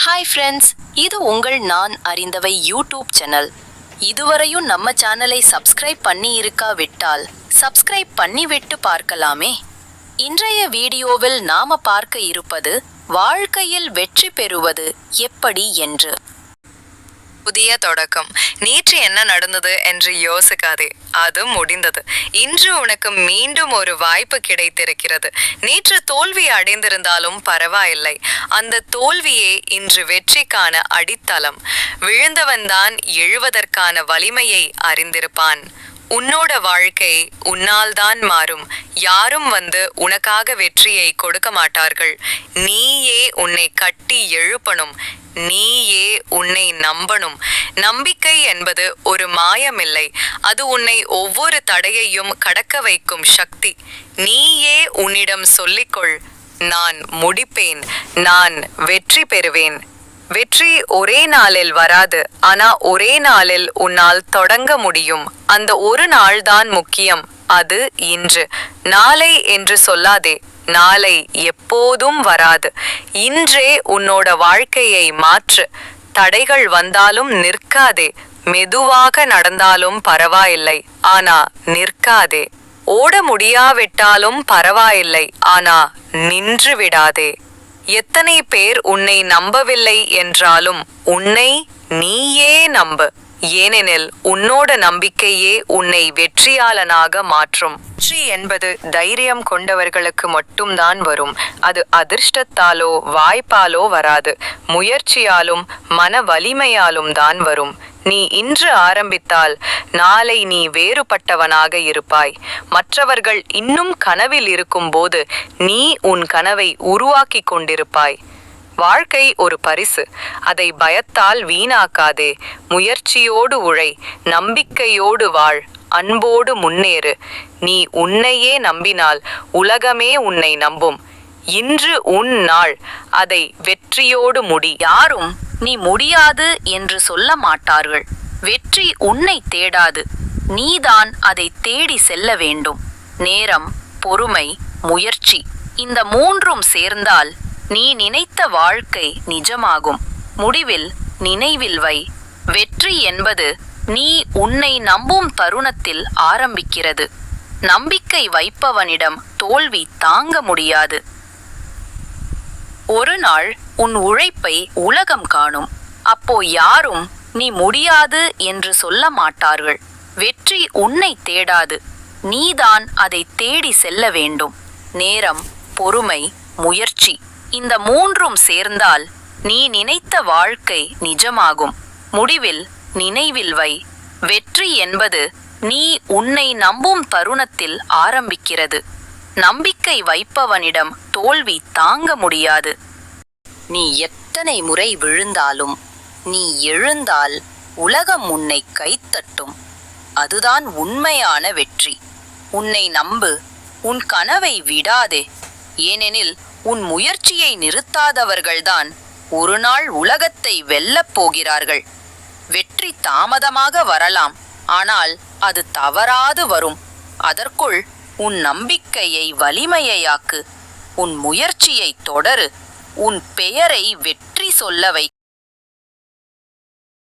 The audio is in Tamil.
ஹாய் ஃப்ரெண்ட்ஸ் இது உங்கள் நான் அறிந்தவை யூடியூப் சேனல் இதுவரையும் நம்ம சேனலை சப்ஸ்கிரைப் பண்ணி இருக்காவிட்டால் சப்ஸ்கிரைப் பண்ணி விட்டு பார்க்கலாமே. இன்றைய வீடியோவில் நாம பார்க்க இருப்பது வாழ்க்கையில் வெற்றி பெறுவது எப்படி என்று. புதிய தொடக்கம். நேற்று என்ன நடந்தது என்று யோசிக்காதே. அது முடிந்தது. இன்று உனக்கு மீண்டும் ஒரு வாய்ப்பு கிடைத்திருக்கிறது. நேற்று தோல்வி அடைந்திருந்தாலும் பரவாயில்லை. அந்த தோல்வியே இன்று வெற்றிக்கான அடித்தளம். விழுந்தவன்தான் எழுவதற்கான வலிமையை அறிந்திருப்பான். உன்னோட வாழ்க்கை உன்னால் தான் மாறும். யாரும் வந்து உனக்காக வெற்றியை கொடுக்க மாட்டார்கள். நீயே உன்னை கட்டி எழுப்பணும். நீயே உன்னை நம்பணும். நம்பிக்கை என்பது ஒரு மாயமில்லை. அது உன்னை ஒவ்வொரு தடையையும் கடக்க வைக்கும் சக்தி. நீயே உன்னிடம் சொல்லிக்கொள். நான் முடிப்பேன். நான் வெற்றி பெறுவேன். வெற்றி ஒரே நாளில் வராது. ஆனா ஒரே நாளில் உன்னால் தொடங்க முடியும். அந்த ஒரு நாள் தான் முக்கியம். அது இன்று. நாளை என்று சொல்லாதே. நாளை எப்போதும் வராது. இன்றே உன்னோட வாழ்க்கையை மாற்று. தடைகள் வந்தாலும் நிற்காதே. மெதுவாக நடந்தாலும் பரவாயில்லை. ஆனா நிற்காதே. ஓட முடியாவிட்டாலும் பரவாயில்லை. ஆனா நின்று விடாதே. எத்தனை பேர் உன்னை நம்பவில்லை என்றாலும் உன்னை நீயே நம்பு. ஏனெனில் உன்னோட நம்பிக்கையே உன்னை வெற்றியாளனாக மாற்றும். வெற்றி என்பது தைரியம் கொண்டவர்களுக்கு மட்டும்தான் வரும். அது அதிர்ஷ்டத்தாலோ வாய்ப்பாலோ வராது. முயற்சியாலும் மன வலிமையாலும் தான் வரும். நீ இன்று ஆரம்பித்தால் நாளை நீ வேறுபட்டவனாக இருப்பாய். மற்றவர்கள் இன்னும் கனவில் இருக்கும்போது நீ உன் கனவை உருவாக்கிக் கொண்டிருப்பாய். வாழ்க்கை ஒரு பரிசு. அதை பயத்தால் வீணாக்காதே. முயற்சியோடு உழை. நம்பிக்கையோடு வாழ். அன்போடு முன்னேறு. நீ உன்னையே நம்பினால் உலகமே உன்னை நம்பும். இன்று உன் நாள். அதை வெற்றியோடு முடி. யாரும் நீ முடியாது என்று சொல்ல மாட்டார்கள். வெற்றி உன்னை தேடாது. நீதான் அதை தேடி செல்ல வேண்டும். நேரம் பொறுமை முயற்சி இந்த மூன்றும் சேர்ந்தால் நீ நினைத்த வாழ்க்கை நிஜமாகும். முடிவில் நினைவில் வை. வெற்றி என்பது நீ உன்னை நம்பும் தருணத்தில் ஆரம்பிக்கிறது. நம்பிக்கை வைப்பவனிடம் தோல்வி தாங்க முடியாது. ஒரு நாள் உன் உழைப்பை உலகம் காணும். அப்போ யாரும் நீ முடியாது என்று சொல்ல மாட்டார்கள். வெற்றி உன்னை தேடாது. நீதான் அதை தேடி செல்ல வேண்டும். நேரம் பொறுமை முயற்சி இந்த மூன்றும் சேர்ந்தால் நீ நினைத்த வாழ்க்கை நிஜமாகும். முடிவில் நினைவில் வை. வெற்றி என்பது நீ உன்னை நம்பும் தருணத்தில் ஆரம்பிக்கிறது. நம்பிக்கை வைப்பவனிடம் தோல்வி தாங்க முடியாது. நீ எத்தனை முறை விழுந்தாலும் நீ எழுந்தால் உலகம் உன்னை கைத்தட்டும். அதுதான் உண்மையான வெற்றி. உன்னை நம்பு உன் கனவை விடாதே. ஏனெனில் உன் முயற்சியை நிறுத்தாதவர்கள்தான் ஒரு நாள் உலகத்தை வெல்லப் போகிறார்கள். வெற்றி தாமதமாக வரலாம் ஆனால் அது தவறாது வரும். அதற்குள் உன் நம்பிக்கையை வலிமையாக்கு. உன் முயற்சியை தொடரு. உன் பெயரை வெற்றி சொல்ல வை.